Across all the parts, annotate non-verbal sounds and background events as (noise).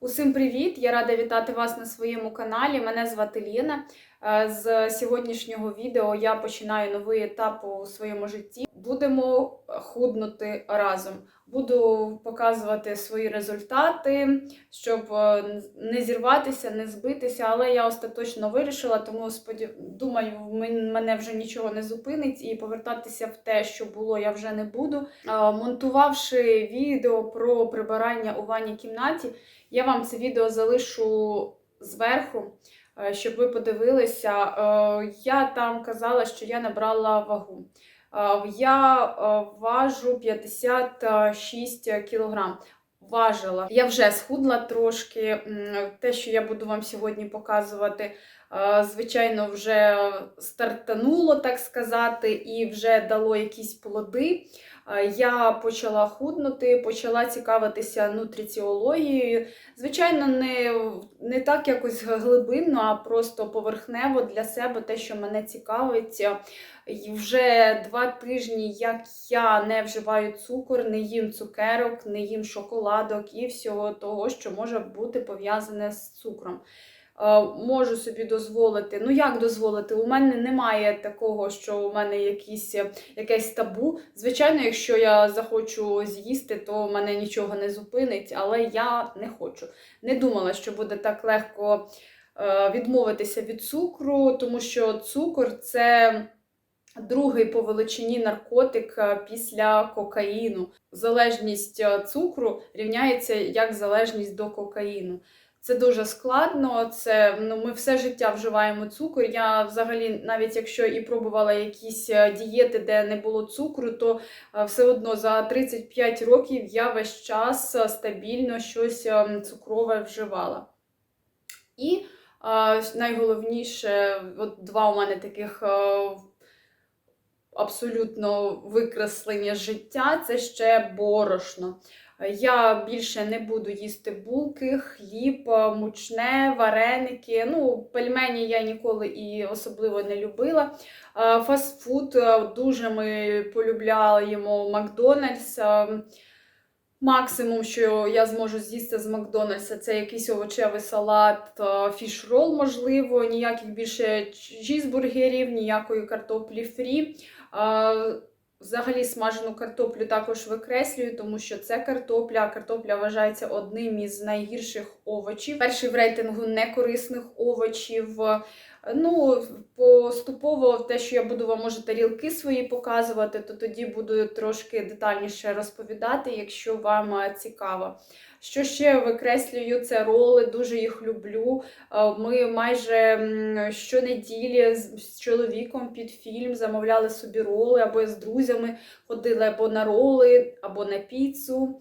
Усім привіт! Я рада вітати вас на своєму каналі. Мене звати Ліна. Е, З сьогоднішнього відео я починаю новий етап у своєму житті. Будемо худнути разом. Буду показувати свої результати, щоб е, не зірватися, не збитися. Але я остаточно вирішила, тому сподів... думаю, мен- мене вже нічого не зупинить, і повертатися в те, що було, я вже не буду. Монтувавши відео про прибирання у ванній кімнаті. Я вам це відео залишу зверху, е, щоб ви подивилися. Е, Я там казала, що я набрала вагу. Е, Я е, важу 56 кілограм. Важила. Я вже схудла трошки. Те, що я буду вам сьогодні показувати, е, звичайно, вже стартануло, так сказати, і вже дало якісь плоди. Я почала худнути, почала цікавитися нутриціологією. Звичайно, не, не так якось глибинно, а просто поверхнево для себе те, що мене цікавить. Вже два тижні, як я не вживаю цукор, не їм цукерок, не їм шоколадок і всього того, що може бути пов'язане з цукром. Е, Можу собі дозволити. Ну як дозволити? У мене немає такого, що у мене якісь, якесь табу. Звичайно, якщо я захочу з'їсти, то мене нічого не зупинить, але я не хочу. Не думала, що буде так легко е, відмовитися від цукру, тому що цукор це другий по величині наркотик е, після кокаїну. Залежність е, цукру рівняється як залежність до кокаїну. Це дуже складно. Це ну ми все життя вживаємо цукор. Я взагалі, навіть якщо і пробувала якісь е, дієти, де не було цукру, то е, все одно за 35 років я весь час е, стабільно щось цукрове вживала. І е, найголовніше, от два у мене таких абсолютно викреслення життя це ще борошно. Я більше не буду їсти булки, хліб, е, мучне, вареники. Ну, пельмені я ніколи і особливо не любила. Е, Фастфуд е, дуже ми полюбляємо Макдональдс. Максимум, що я зможу з'їсти з Макдональдса, це якийсь овочевий салат, фіш-рол, можливо, ніяких більше чізбургерів, ніякої картоплі фрі. Взагалі смажену картоплю також викреслюю, тому що це картопля. Картопля вважається одним із найгірших овочів. Перший в рейтингу некорисних овочів. Ну, поступово те, що я буду вам може тарілки свої показувати, то тоді буду трошки детальніше розповідати, якщо вам е, цікаво. Що ще викреслюю, це роли, дуже їх люблю. Е, Ми майже щонеділі з чоловіком під фільм замовляли собі роли, або з друзями ходили або на роли, або на піцу.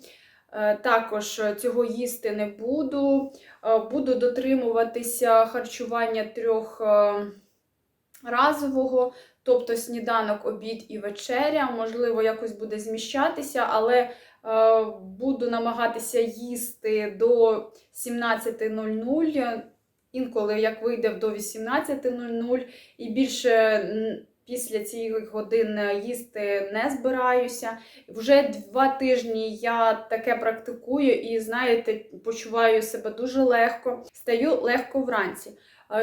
Е, Також цього їсти не буду. Е, Буду дотримуватися харчування трьох е, разового, тобто сніданок, обід і вечеря. Можливо, якось буде зміщатися, але е, буду намагатися їсти до 17.00, інколи як вийде до 18.00, і більше після цих годин їсти не збираюся. Вже два тижні я таке практикую і, знаєте, почуваю себе дуже легко, стаю легко вранці.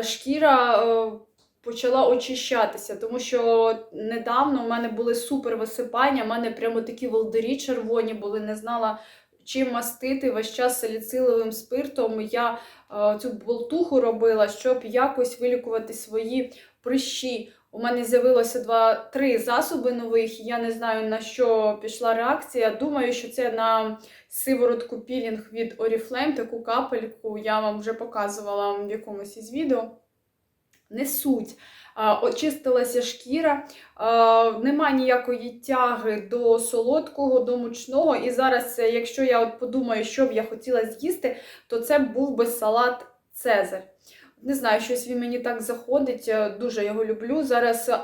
Шкіра е, почала очищатися, тому що недавно у мене були супер висипання, у мене прямо такі волдирі червоні були, не знала. Чим мастити весь час саліциловим спиртом. Я е, цю болтуху робила, щоб якось вилікувати свої прищі. У мене з'явилося два-три засоби нових. Я не знаю на що пішла реакція. Думаю, що це на сиворотку пілінг від Oriflame, таку капельку. Я вам вже показувала в якомусь із відео. Не суть. Очистилася шкіра, нема ніякої тяги до солодкого, до мучного. І зараз, е, якщо я от подумаю, що б я хотіла з'їсти, то це був би салат Цезар. Не знаю, щось він мені так заходить, е, дуже його люблю. Зараз е,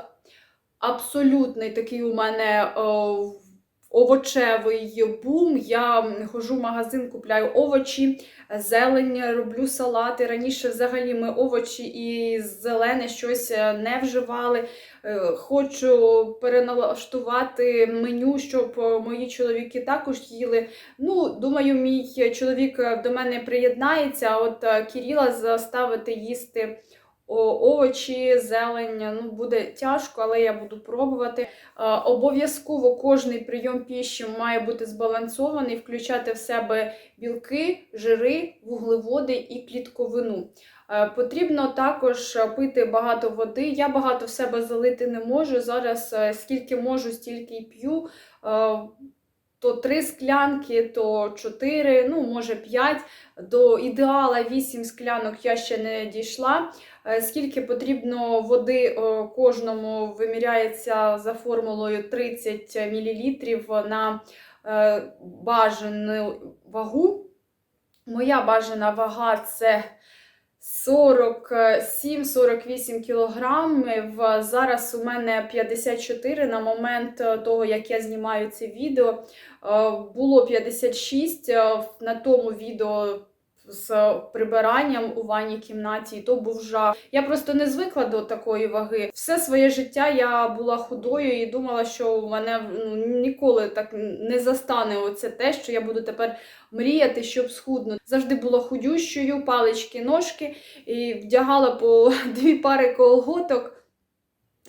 абсолютний такий у мене е, овочевий бум. Я ходжу в магазин, купляю овочі, зелень, роблю салати. Раніше взагалі ми овочі і зелене щось е, не вживали. Е, Хочу переналаштувати меню, щоб е, мої чоловіки також їли. Ну, думаю, мій чоловік до мене приєднається. а От Кіріла заставити їсти овочі, зелень. Ну, буде тяжко, але я буду пробувати. Обов'язково кожний прийом піші має бути збалансований, включати в себе білки, жири, вуглеводи і клітковину. Потрібно також пити багато води. Я багато в себе залити не можу. Зараз е, скільки можу, стільки й п'ю. То три склянки, то чотири, ну може п'ять. До ідеала вісім склянок я ще не дійшла. Е, Скільки потрібно води е, кожному виміряється за формулою 30 мл на е, бажану вагу. Моя бажана вага це 47-48 кілограмів. Зараз у мене 54 на момент е, того, як я знімаю це відео. Е, Було 56 е, на тому відео з прибиранням у ванній кімнаті, і то був жах. Я просто не звикла до такої ваги. Все своє життя я була худою і думала, що у мене ну, ніколи так не застане оце те, що я буду тепер мріяти, щоб схуднути. Завжди була худющою, палички, ножки, і вдягала по (laughs) дві пари колготок,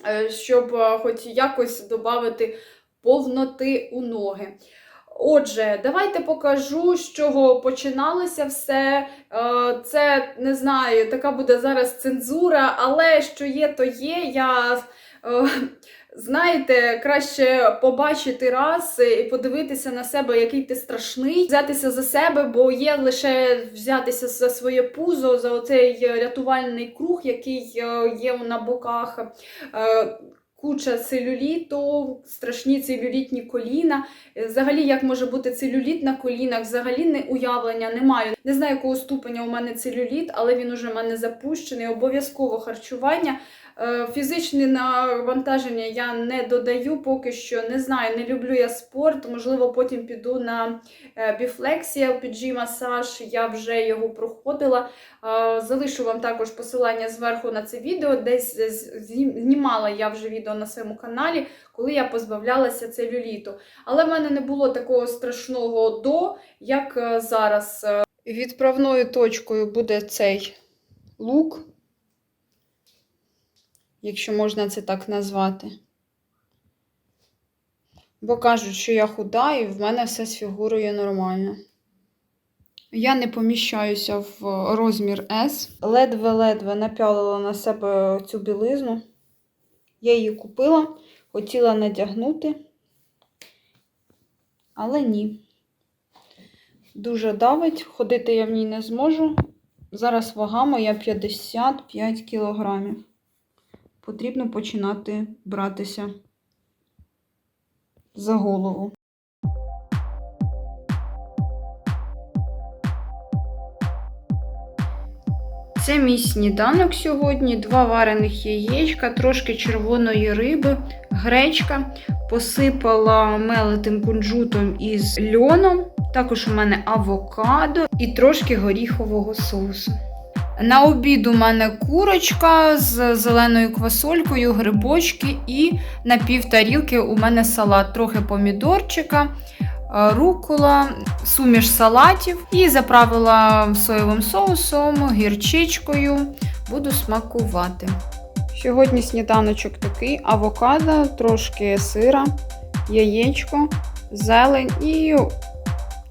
е, щоб е, хоч якось додати повноти у ноги. Отже, давайте покажу, з чого починалося все. Е, Це не знаю, така буде зараз цензура, але що є, то є. Я е, знаєте, краще побачити раз і подивитися на себе, який ти страшний, взятися за себе, бо є лише взятися за своє пузо, за оцей рятувальний круг, який е, є на боках. Куча целюліту, страшні целюлітні коліна. Е, Взагалі, як може бути целюліт на колінах, взагалі не уявлення не маю. Не знаю, якого ступеня у мене целюліт, але він уже в мене запущений. Обов'язково харчування. Е, Фізичне навантаження я не додаю поки що. Не знаю, не люблю я спорт. Можливо, потім піду на е, біфлексія, LPG масаж. Я вже його проходила. Е, Залишу вам також посилання зверху на це відео. Десь знімала я вже відео на своєму каналі, коли я позбавлялася целюліту. Але в мене не було такого страшного до, як зараз. Відправною точкою буде цей лук, якщо можна це так назвати. Бо кажуть, що я худа і в мене все з фігурою нормально. Я не поміщаюся в розмір S. Ледве-ледве напялила на себе цю білизну. Я її купила, хотіла надягнути, але ні. Дуже давить, ходити я в ній не зможу. Зараз вага моя 55 кілограмів. Потрібно починати братися за голову. Це мій сніданок сьогодні. Два варених яєчка, трошки червоної риби, гречка. Посипала мелитим кунжутом із льоном. Також у мене авокадо і трошки горіхового соусу. На обід у мене курочка з зеленою квасолькою, грибочки і на пів тарілки у мене салат, трохи помідорчика, е, рукола, суміш салатів і заправила соєвим соусом, гірчичкою. Буду смакувати. Сьогодні сніданочок такий: авокадо, трошки сира, яєчко, зелень і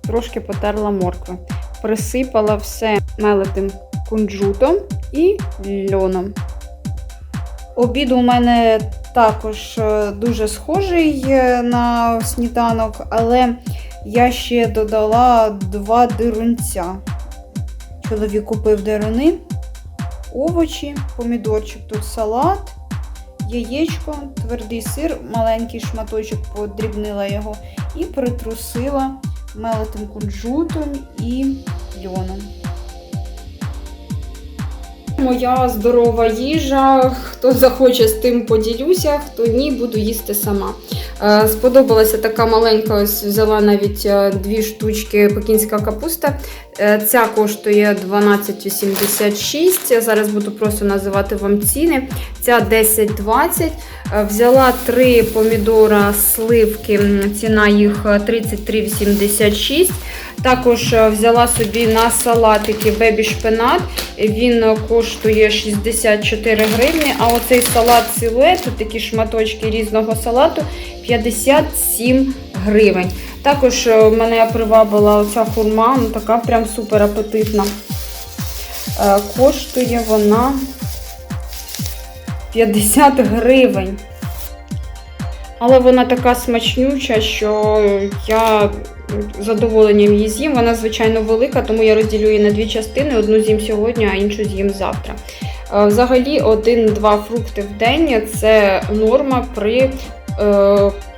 трошки потерла моркви. Присипала все мелитим кунжутом і льоном. Обід у мене також е, дуже схожий е, на сніданок, але я ще додала два дирунця. Чоловік купив дируни, овочі, помідорчик, тут салат, яєчко, твердий сир, маленький шматочок, подрібнила його і притрусила мелитим кунжутом і льоном. Моя здорова їжа. Хто захоче з тим поділюся, хто ні, буду їсти сама. Е, Сподобалася така маленька, ось взяла навіть е, дві штучки пекінська капуста. Е, Ця коштує 12,86. Я зараз буду просто називати вам ціни. Ця 10,20. Е, Взяла три помідора сливки, ціна їх е, 33,86. Також е, взяла собі на салатики бебі шпинат. Він коштує 64 гривні. А оцей салат силует, такі шматочки різного салату 57 гривень. Також е, мене привабила оця хурма, ну така прям супер апетитна. Е, Коштує вона 50 гривень. Але вона така смачнюча, що я задоволенням її з'їм. Вона, звичайно, велика, тому я розділю її на дві частини: одну з'їм сьогодні, а іншу з'їм завтра. Е, Взагалі, один-два фрукти в день це норма при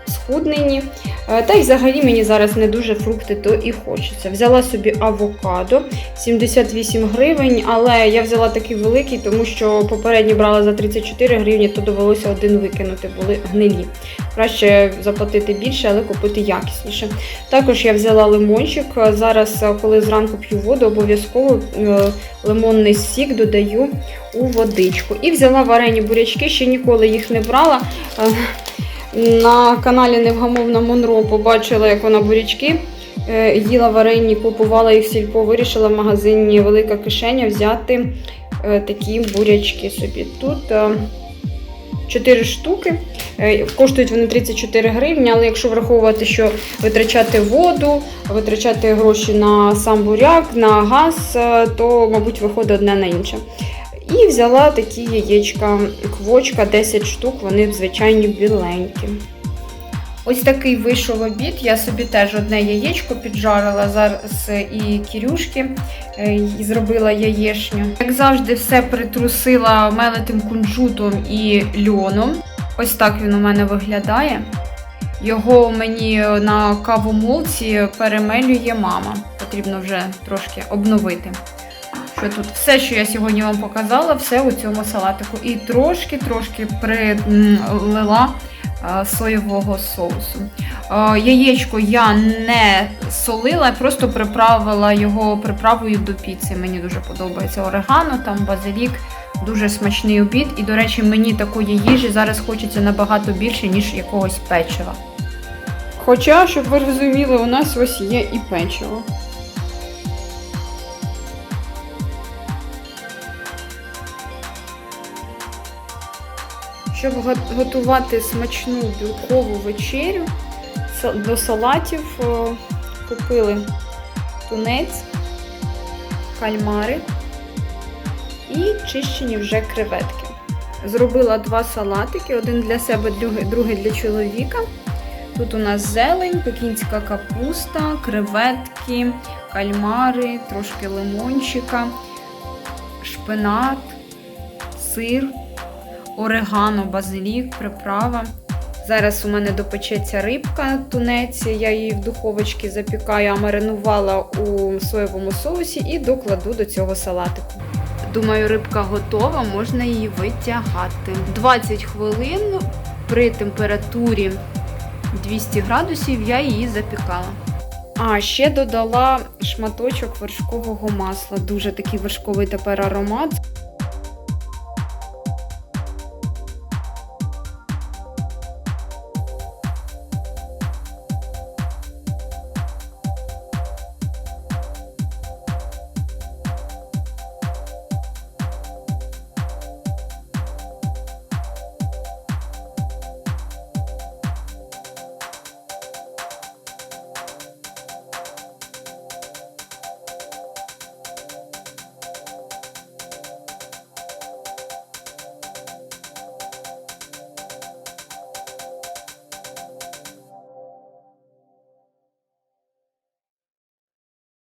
схудненні. Е, Та й взагалі мені зараз не дуже фрукти, то і хочеться. Взяла собі авокадо 78 гривень, але я взяла такий великий, тому що попередній брала за 34 гривні, то довелося один викинути, були гнилі. Краще заплатити більше, але купити якісніше. Також я взяла лимончик. Зараз, е, коли зранку п'ю воду, обов'язково е, лимонний сік додаю у водичку. І взяла варені бурячки, ще ніколи їх не брала. На каналі Невгамовна Монро побачила, як вона бурячки е, їла варені, купувала їх в сільпо, вирішила в магазині велика кишеня взяти е, такі бурячки собі. Тут е, 4 штуки. Е, Коштують вони 34 гривні, але якщо враховувати, що витрачати воду, витрачати гроші на сам буряк, на газ, то, мабуть, виходить одне на інше. І взяла такі яєчка, квочка, 10 штук, вони звичайні біленькі. Ось такий вийшов обід. Я собі теж одне яєчко піджарила зараз і кірюшки, е, і зробила яєшню. Як завжди, все притрусила мелитим кунжутом і льоном. Ось так він у мене виглядає. Його мені на кавомолці перемелює мама. Потрібно вже трошки обновити. Що тут все, що я сьогодні вам показала, все у цьому салатику. І трошки-трошки прилила соєвого соусу. Яєчко я не солила, просто приправила його приправою до піци. Мені дуже подобається орегано, там базилік. Дуже смачний обід. І, до речі, мені такої їжі зараз хочеться набагато більше, ніж якогось печива. Хоча, щоб ви розуміли, у нас ось є і печиво. Щоб готувати смачну білкову вечерю, до салатів е, купили тунець, кальмари і чищені вже креветки. Зробила два салатики: один для себе, другий, другий для чоловіка. Тут у нас зелень, пекінська капуста, креветки, кальмари, трошки лимончика, шпинат, сир, орегано, базилік, приправа. Зараз у мене допечеться рибка, тунець, я її в духовочці запікаю, а маринувала у соєвому соусі і докладу до цього салатику. Думаю, рибка готова, можна її витягати. 20 хвилин при температурі 200 градусів я її запікала. А ще додала шматочок вершкового масла. Дуже такий вершковий тепер аромат.